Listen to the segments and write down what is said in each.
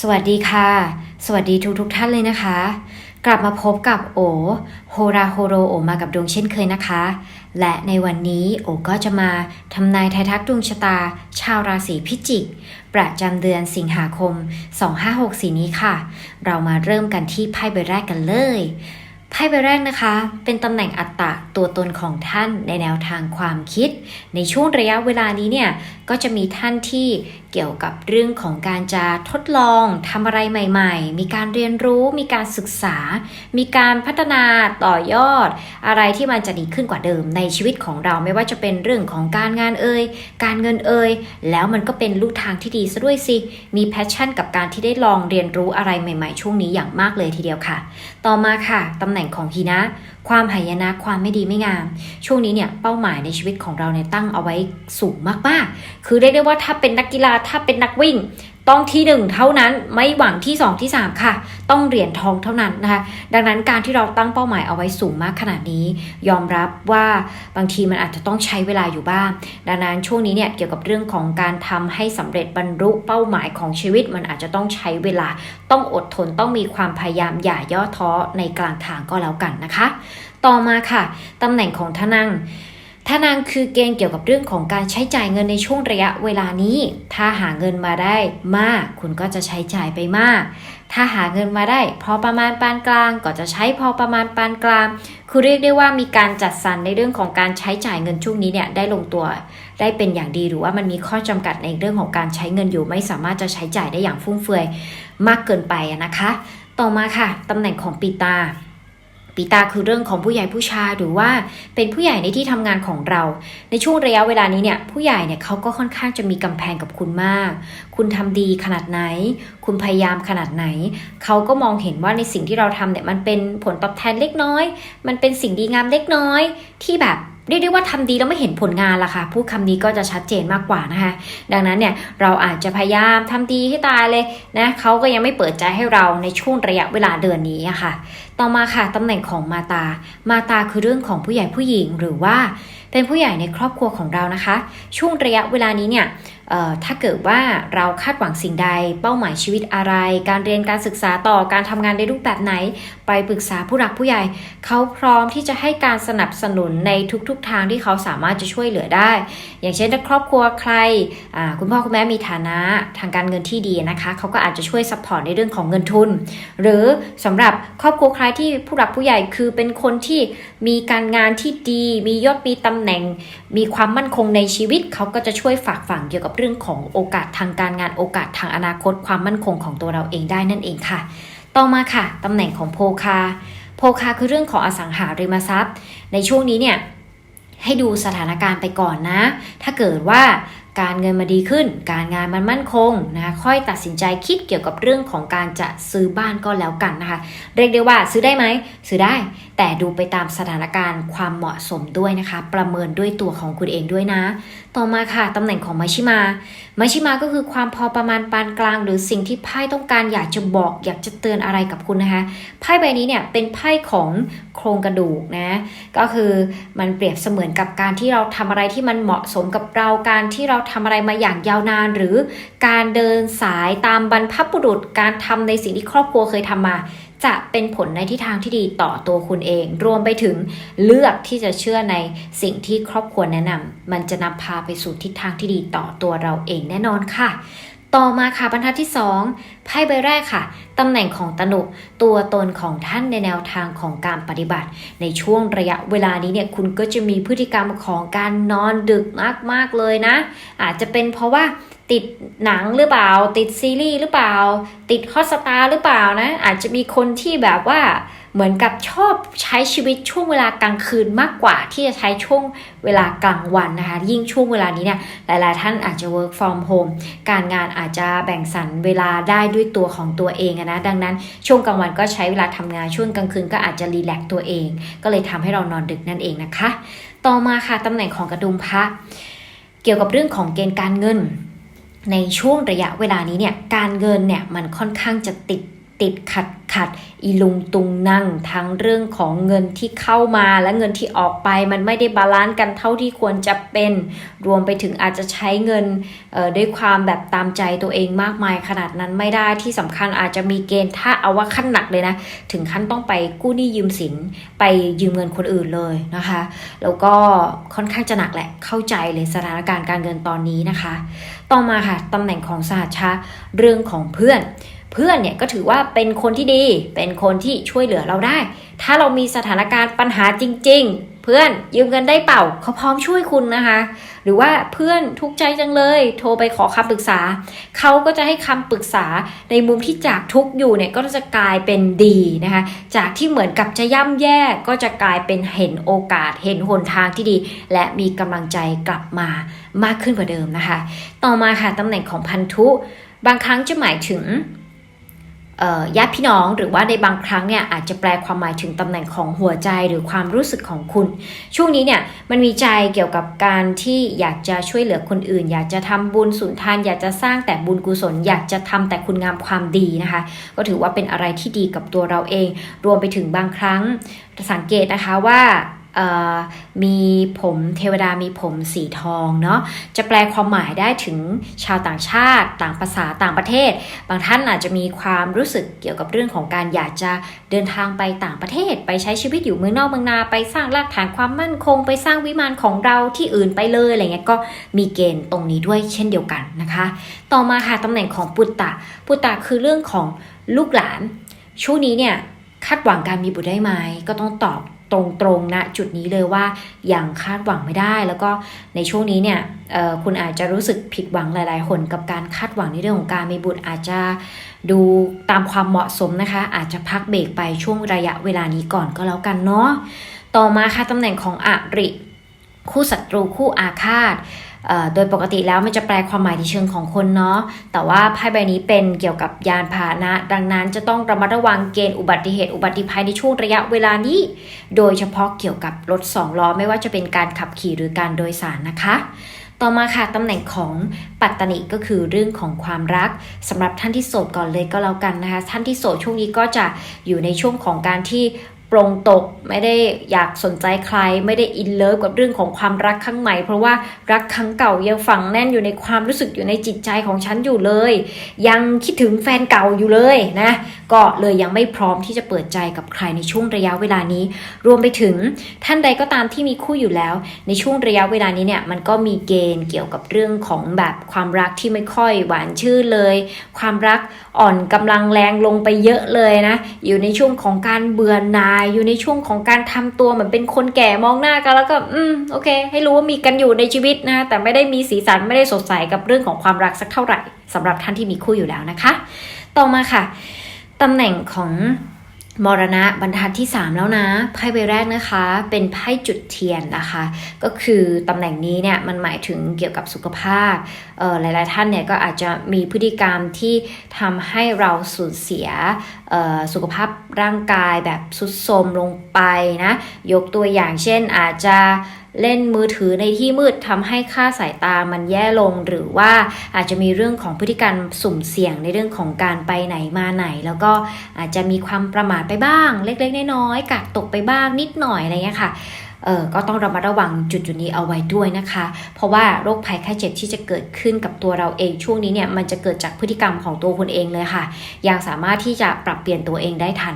สวัสดีค่ะ สวัสดีทุกทุกท่านเลยนะคะ กลับมาพบกับโอโฮราโฮโรโอมากับดวงเช่นเคยนะคะ และในวันนี้โอก็จะมาทำนายทายทักดวงชะตา ชาวราศีพิจิก ประจำเดือนสิงหาคม 2564 นี้ค่ะ เรามาเริ่มกันที่ไพ่ใบแรกกันเลยไพ่ใบแรกนะคะ เป็นตำแหน่งอัตตะตัวตนของท่านในแนวทางความคิด ในช่วงระยะเวลานี้เนี่ย ก็จะมีท่านที่ เกี่ยวกับเรื่องของการจะทดลองทำอะไรใหม่ ๆ มีการเรียนรู้ มีการศึกษา มีการพัฒนาต่อยอด อะไรที่มันจะดีขึ้นกว่าเดิมในชีวิตของเราไม่ว่าจะเป็นเรื่องของการงานเอ่ยการเงินเอ่ยแล้วมันก็เป็นลู่ทางที่ดีซะด้วยสิมีแพชชั่นกับการที่ได้ลองเรียนรู้อะไรใหม่ ๆ ช่วงนี้อย่างมากเลยทีเดียวค่ะ ต่อมาค่ะตำแหน่งของฮีนะ ความหายนะความไม่ดีไม่งาม ช่วงนี้เนี่ยเป้าหมายในชีวิตของเราเนี่ยตั้งเอาไว้สูงมากๆ คือเรียกได้ว่าถ้าเป็นนักกีฬาถ้าเป็นนักวิ่ง ต้องที่หนึ่งเท่านั้นไม่หวังที่สองที่สามค่ะ ต้องเหรียญทองเท่านั้นนะคะ ดังนั้นการที่เราตั้งเป้าหมายเอาไว้สูงมากขนาดนี้ ยอมรับว่าบางทีมันอาจจะต้องใช้เวลาอยู่บ้าง ดังนั้นช่วงนี้เนี่ยเกี่ยวกับเรื่องของการทำให้สำเร็จบรรลุเป้าหมายของชีวิตมันอาจจะต้องใช้เวลา ต้องอดทนต้องมีความพยายามอย่าย่อท้อในกลางทางก็แล้วกันนะคะ ต่อมาค่ะตำแหน่งของท่านั่ง ทนังคือเกณฑ์เกี่ยวกับเรื่องของการใช้จ่ายเงินในช่วงระยะเวลานี้ ถ้าหาเงินมาได้มาก คุณก็จะใช้จ่ายไปมาก ถ้าหาเงินมาได้ พอประมาณปานกลางก็จะใช้พอประมาณปานกลาง คือเรียกได้ว่ามีการจัดสรรในเรื่องของการใช้จ่ายเงินช่วงนี้เนี่ยได้ลงตัว ได้เป็นอย่างดีหรือว่ามันมีข้อจำกัดในเรื่องของการใช้เงินอยู่ ไม่สามารถจะใช้จ่ายได้อย่างฟุ่มเฟือยมากเกินไปนะคะ ต่อมาค่ะตำแหน่งของปีตา ปีตาคือเรื่องของผู้ใหญ่ผู้ชายหรือว่าเป็นผู้ใหญ่ในที่ทำงานของเรา ในช่วงระยะเวลานี้เนี่ยผู้ใหญ่เนี่ยเขาก็ค่อนข้างจะมีกำแพงกับคุณมาก คุณทำดีขนาดไหน คุณพยายามขนาดไหน เขาก็มองเห็นว่าในสิ่งที่เราทำเนี่ยมันเป็นผลตอบแทนเล็กน้อย มันเป็นสิ่งดีงามเล็กน้อยที่แบบ เรียกได้ว่าทำดีแล้วไม่เห็นผลงานล่ะค่ะพูดคำนี้ก็จะชัดเจนมากกว่านะคะ ดังนั้นเนี่ยเราอาจจะพยายามทำดีให้ตายเลยนะเขาก็ยังไม่เปิดใจให้เราในช่วงระยะเวลาเดือนนี้อะค่ะ ต่อมาค่ะตำแหน่งของมาตา มาตาคือเรื่องของผู้ใหญ่ผู้หญิงหรือว่าเป็นผู้ใหญ่ในครอบครัวของเรานะคะ ช่วงระยะเวลานี้เนี่ย ถ้าเกิดว่าเราคาดหวังสิ่งใด เป้าหมายชีวิตอะไร การเรียนการศึกษาต่อการทำงานในรูปแบบไหน ไปปรึกษาผู้หลักผู้ใหญ่ เขาพร้อมที่จะให้การสนับสนุนในทุกๆทางที่เขาสามารถจะช่วยเหลือได้ อย่างเช่นถ้าครอบครัวใครคุณพ่อคุณแม่มีฐานะทางการเงินที่ดีนะคะเขาก็อาจจะช่วยซัพพอร์ตในเรื่องของเงินทุน หรือสำหรับครอบครัวใครที่ผู้หลักผู้ใหญ่คือเป็นคนที่มีการงานที่ดี มียศมีตำแหน่ง มีความมั่นคงในชีวิตเขาก็จะช่วยฝากฝังเกี่ยวกับเรื่องของโอกาสทางการงานโอกาสทางอนาคตความมั่นคงของตัวเราเองได้นั่นเองค่ะ ต่อมาค่ะตำแหน่งของโพคา โพคาคือเรื่องของอสังหาริมทรัพย์ ในช่วงนี้เนี่ยให้ดูสถานการณ์ไปก่อนนะ ถ้าเกิดว่า การเงินมาดีขึ้น การงานมันมั่นคงนะค่อยตัดสินใจคิดเกี่ยวกับเรื่องของการจะซื้อบ้านก็แล้วกันนะคะ เรียกได้ว่าซื้อได้ไหมซื้อได้ แต่ดูไปตามสถานการณ์ความเหมาะสมด้วยนะคะ ประเมินด้วยตัวของคุณเองด้วยนะ ต่อมาค่ะตำแหน่งของมาชิมา มาชิมาก็คือความพอประมาณปานกลาง หรือสิ่งที่ไพ่ต้องการอยากจะบอก อยากจะเตือนอะไรกับคุณนะคะไพ่ใบนี้เนี่ยเป็นไพ่ของโครงกระดูกนะก็คือมันเปรียบเสมือนกับการที่เราทำอะไรที่มันเหมาะสมกับเราการที่เราทำอะไรมาอย่างยาวนาน หรือการเดินสายตามบรรพบุรุษการทำในสิ่งที่ครอบครัวเคยทำมา จะเป็นผลในทิศทางที่ดีต่อตัวคุณเอง รวมไปถึงเลือกที่จะเชื่อในสิ่งที่ครอบครัวแนะนำมันจะนำพาไปสู่ทิศทางที่ดีต่อตัวเราเองแน่นอนค่ะต่อมาค่ะบรรทัดที่ 2 ไพ่ใบแรกค่ะตำแหน่งของตนุตัวตนของท่านในแนวทางของการปฏิบัติ ในช่วงระยะเวลานี้เนี่ยคุณก็จะมีพฤติกรรมของการนอนดึกมากๆเลยนะ อาจจะเป็นเพราะว่า ติดหนังหรือเปล่า ติดซีรีส์หรือเปล่า ติดฮอตสตาร์หรือเปล่านะ อาจจะมีคนที่แบบว่าเหมือนกับชอบใช้ชีวิตช่วงเวลากลางคืนมากกว่าที่จะใช้ช่วงเวลากลางวันนะคะ ยิ่งช่วงเวลานี้เนี่ยหลาย ๆ ท่านอาจจะ work from home การงานอาจจะแบ่งสรรเวลาได้ด้วยตัวของตัวเองนะดังนั้นช่วงกลางวันก็ใช้เวลาทำงานช่วงกลางคืนก็อาจจะรีแลกตัวเอง ก็เลยทำให้เรานอนดึกนั่นเองนะคะ ต่อมาค่ะตำแหน่งของกระดุมพระเกี่ยวกับเรื่องของเกณฑ์การเงิน ในช่วงระยะเวลานี้เนี่ยการเงินเนี่ยมันค่อนข้างจะติดติดขัดขัดอีลุงตุงนั่งทั้งเรื่องของเงินที่เข้ามาและเงินที่ออกไป มันไม่ได้บาลานซ์กันเท่าที่ควรจะเป็น รวมไปถึงอาจจะใช้เงินออด้วยความแบบตามใจตัวเองมากมายขนาดนั้นไม่ได้ที่สำคัญอาจจะมีเกณฑ์ถ้าเอาว่าขั้นหนักเลยนะ ถึงขั้นต้องไปกู้หนี้ยืมสินไปยืมเงินคนอื่นเลยนะคะ แล้วก็ค่อนข้างจะหนักแหละเข้าใจเลยสถานการณ์การเงินตอนนี้นะคะ ต่อมาค่ะตำแหน่งของสหชาเรื่องของเพื่อน เพื่อนเนี่ยก็ถือว่าเป็นคนที่ดี เป็นคนที่ช่วยเหลือเราได้ ถ้าเรามีสถานการณ์ปัญหาจริง ๆ เพื่อนยืมเงินได้เปล่าเขาพร้อมช่วยคุณนะคะ หรือว่าเพื่อนทุกใจจังเลย โทรไปขอคำปรึกษา เขาก็จะให้คำปรึกษาในมุมที่จากทุกอยู่เนี่ยก็จะกลายเป็นดีนะคะ จากที่เหมือนกับจะย่ำแย่ก็จะกลายเป็นเห็นโอกาสเห็นหนทางที่ดี และมีกำลังใจกลับมามากขึ้นกว่าเดิมนะคะ ต่อมาค่ะตำแหน่งของพันธุ บางครั้งจะหมายถึง ญาติพี่น้องหรือว่าในบางครั้งเนี่ยอาจจะแปลความหมายถึงตำแหน่งของหัวใจหรือความรู้สึกของคุณ ช่วงนี้เนี่ยมันมีใจเกี่ยวกับการที่อยากจะช่วยเหลือคนอื่น อยากจะทำบุญสุนทาน อยากจะสร้างแต่บุญกุศล อยากจะทำแต่คุณงามความดีนะคะ ก็ถือว่าเป็นอะไรที่ดีกับตัวเราเอง รวมไปถึงบางครั้งสังเกตนะคะว่า มีผมเทวดามีผมสีทองเนาะจะแปลความหมายได้ถึงชาวต่างชาติ ต่างภาษาต่างประเทศ บางท่านอาจจะมีความรู้สึกเกี่ยวกับเรื่องของการอยากจะเดินทางไปต่างประเทศ ไปใช้ชีวิตอยู่เมืองนอกเมืองนาไปสร้างรากฐานความมั่นคง ไปสร้างวิมานของเราที่อื่นไปเลยอะไรเงี้ยก็มีเกณฑ์ตรงนี้ด้วยเช่นเดียวกันนะคะ ต่อมาค่ะตำแหน่งของปุตตะปุตตะคือเรื่องของลูกหลาน ช่วงนี้เนี่ยคาดหวังการมีบุตรได้ไหมก็ต้องตอบ ตรงๆนะจุดนี้เลยว่าอย่างคาดหวังไม่ได้ แล้วก็ในช่วงนี้เนี่ยคุณอาจจะรู้สึกผิดหวังหลาย ๆ คนกับการคาดหวังในเรื่องของการมีบุตรอาจจะดูตามความเหมาะสมนะคะ อาจจะพักเบรกไปช่วงระยะเวลานี้ก่อนก็แล้วกันเนาะต่อมาค่ะตำแหน่งของอริคู่ศัตรูคู่อาฆาต โดยปกติแล้วมันจะแปลความหมายในเชิงของคนเนาะ แต่ว่าไพ่ใบนี้เป็นเกี่ยวกับยานพาหนะ ดังนั้นจะต้องระมัดระวังเกณฑ์อุบัติเหตุอุบัติภัยในช่วงระยะเวลานี้ โดยเฉพาะเกี่ยวกับรถสองล้อไม่ว่าจะเป็นการขับขี่หรือการโดยสารนะคะต่อมาค่ะตำแหน่งของปัตตนิก็คือเรื่องของความรักสำหรับท่านที่โสดก่อนเลยก็แล้วกันนะคะ ท่านที่โสดช่วงนี้ก็จะอยู่ในช่วงของการที่ ปรงตกไม่ได้อยากสนใจใคร ไม่ได้อินเลิฟกับเรื่องของความรักครั้งใหม่ เพราะว่ารักครั้งเก่ายังฝังแน่นอยู่ในความรู้สึกอยู่ในจิตใจของฉันอยู่เลย ยังคิดถึงแฟนเก่าอยู่เลยนะก็เลยยังไม่พร้อมที่จะเปิดใจกับใครในช่วงระยะเวลานี้ รวมไปถึงท่านใดก็ตามที่มีคู่อยู่แล้ว ในช่วงระยะเวลานี้เนี่ยมันก็มีเกณฑ์เกี่ยวกับเรื่องของแบบความรักที่ไม่ค่อยหวานชื่นเลย ความรักอ่อนกำลังแรงลงไปเยอะเลยนะอยู่ในช่วงของการเบื่อหน่ายอยู่ในช่วงของการทำตัวเหมือนเป็นคนแก่มองหน้ากันแล้วก็อืมโอเค ให้รู้ว่ามีกันอยู่ในชีวิตนะ แต่ไม่ได้มีสีสันไม่ได้สดใสกับเรื่องของความรักสักเท่าไหร่สำหรับท่านที่มีคู่อยู่แล้วนะคะ ต่อมาค่ะตำแหน่งของ มรณะบรรทัดที่ 3 แล้วนะไพ่ใบแรกนะคะ เป็นไพ่จุดเทียนนะคะ ก็คือตำแหน่งนี้เนี่ยมันหมายถึงเกี่ยวกับสุขภาพหลาย ๆ ท่านเนี่ยก็อาจจะมีพฤติกรรมที่ทำให้เราสูญเสียสุขภาพร่างกายแบบสุดโทรมลงไปนะ ยกตัวอย่างเช่นอาจจะ เล่นมือถือในที่มืดทำให้ค่าสายตามันแย่ลง หรือว่าอาจจะมีเรื่องของพฤติกรรมสุ่มเสี่ยงในเรื่องของการไปไหนมาไหน แล้วก็อาจจะมีความประมาทไปบ้าง เล็กๆน้อยๆกัดตกไปบ้างนิดหน่อยอะไรเงี้ยค่ะ เออก็ต้องระมัดระวังจุดจุดนี้เอาไว้ด้วยนะคะ เพราะว่าโรคภัยไข้เจ็บที่จะเกิดขึ้นกับตัวเราเองช่วงนี้เนี่ยมันจะเกิดจากพฤติกรรมของตัวคุณเองเลยค่ะ ยังสามารถที่จะปรับเปลี่ยนตัวเองได้ทัน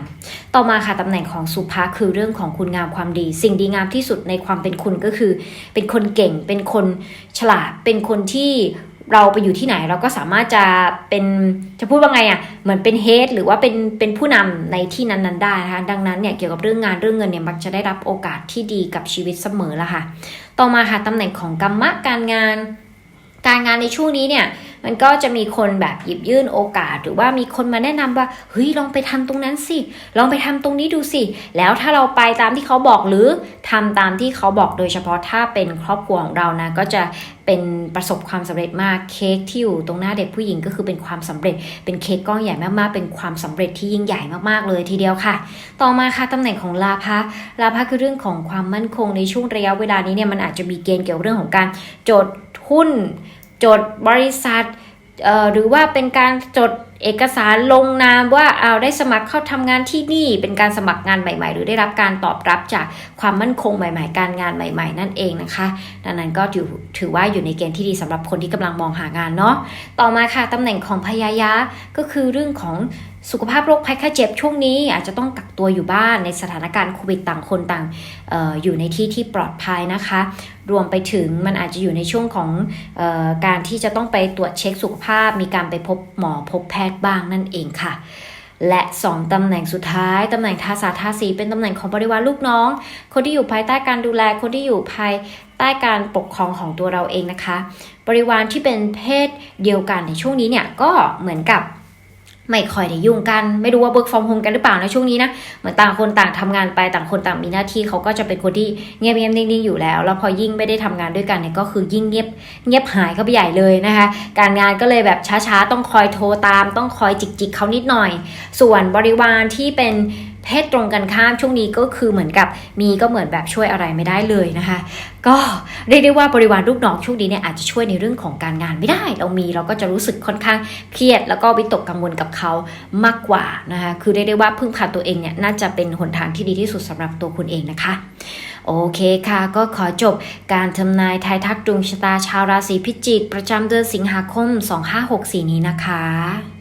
ต่อมาค่ะตำแหน่งของสุภาคือเรื่องของคุณงามความดี สิ่งดีงามที่สุดในความเป็นคุณก็คือ เป็นคนเก่ง เป็นคนฉลาด เป็นคนที่ เราไปอยู่ที่ไหนเราก็สามารถจะเป็นจะพูดว่าไงอะ่ะเหมือนเป็นเฮดหรือว่าเป็นเป็นผู้นำในที่นั้นๆได้นะคะดังนั้นเนี่ยเกี่ยวกับเรื่องงานเรื่องเงินเนี่ยมักจะได้รับโอกาสที่ดีกับชีวิตเสมอละค่ะ ต่อมาค่ะตำแหน่งของกรรมะการงาน การงานในช่วงนี้เนี่ย มันก็จะมีคนแบบหยิบยื่นโอกาส หรือว่ามีคนมาแนะนำว่าเฮ้ยลองไปทำตรงนั้นสิ ลองไปทำตรงนี้ดูสิ แล้วถ้าเราไปตามที่เขาบอกหรือทำตามที่เขาบอกโดยเฉพาะถ้าเป็นครอบครัวของเรานะก็จะเป็นประสบความสำเร็จมากเค้กที่อยู่ตรงหน้าเด็กผู้หญิงก็คือเป็นความสำเร็จ เป็นเค้กก้อนใหญ่มากๆ เป็นความสำเร็จที่ยิ่งใหญ่มากๆเลยทีเดียวค่ะ ต่อมาค่ะตำแหน่งของลาภะลาภะคือเรื่องของความมั่นคงในช่วงระยะเวลานี้เนี่ยมันอาจจะมีเกณฑ์เกี่ยวกับเรื่องของการจดหุ้น จดบริษัทหรือว่าเป็นการจดเอกสารลงนามว่าเอาได้สมัครเข้าทำงานที่นี่ เป็นการสมัครงานใหม่ ๆ หรือได้รับการตอบรับจากความมั่นคงใหม่ ๆ การงานใหม่ ๆ นั่นเองนะคะ ดังนั้นก็ถือถือว่าอยู่ในเกณฑ์ที่ดีสำหรับคนที่กำลังมองหางานเนาะต่อมาค่ะตำแหน่งของพยายะก็คือเรื่องของ สุขภาพโรคภัยไข้เจ็บช่วงนี้อาจจะต้องกักตัวอยู่บ้านในสถานการณ์โควิดต่างคนต่างอออยู่ในที่ที่ปลอดภัยนะคะ รวมไปถึงมันอาจจะอยู่ในช่วงของออการที่จะต้องไปตรวจเช็คสุขภาพ มีการไปพบหมอพบแพทย์บ้างนั่นเองค่ะ และ 2 ตำแหน่งสุดท้าย ตำแหน่งทาสาทาสีเป็นตำแหน่งของบริวารลูกน้อง คนที่อยู่ภายใต้การดูแลคนที่อยู่ภายใต้การปกครองของตัวเราเองนะคะ บริวารที่เป็นเพศเดียวกันในช่วงนี้เนี่ยก็เหมือนกับ ไม่ค่อยได้ยุ่งกัน ไม่รู้ว่า work from home กันหรือเปล่านะช่วงนี้นะ เหมือนต่างคนต่างทำงานไปต่างคนต่างมีหน้าที่เขาก็จะเป็นคนที่เงียบเงียบนิ่งๆอยู่แล้ว แล้วพอยิ่งไม่ได้ทำงานด้วยกันเนี่ยก็คือยิ่งเงียบเงียบหายเข้าไปใหญ่เลยนะคะ การงานก็เลยแบบช้าๆ ต้องคอยโทรตาม ต้องคอยจิกๆเขานิดหน่อย ส่วนบริวารที่เป็น เพศตรงกันข้ามช่วงนี้ก็คือเหมือนกับมีก็เหมือนแบบช่วยอะไรไม่ได้เลยนะคะ ก็เรียกได้ว่าบริวารลูกน้องช่วงนี้เนี่ยอาจจะช่วยในเรื่องของการงานไม่ได้ เรามีเราก็จะรู้สึกค่อนข้างเครียด แล้วก็วิตกกังวลกับเขามากกว่านะคะคือเรียกได้ว่าพึ่งพาตัวเองเนี่ยน่าจะเป็นหนทางที่ดีที่สุดสำหรับตัวคุณเองนะคะโอเคค่ะ ก็ขอจบการทำนายทายทักดวงชะตาชาวราศีพิจิก ประจำเดือนสิงหาคม 2564 นี้นะคะ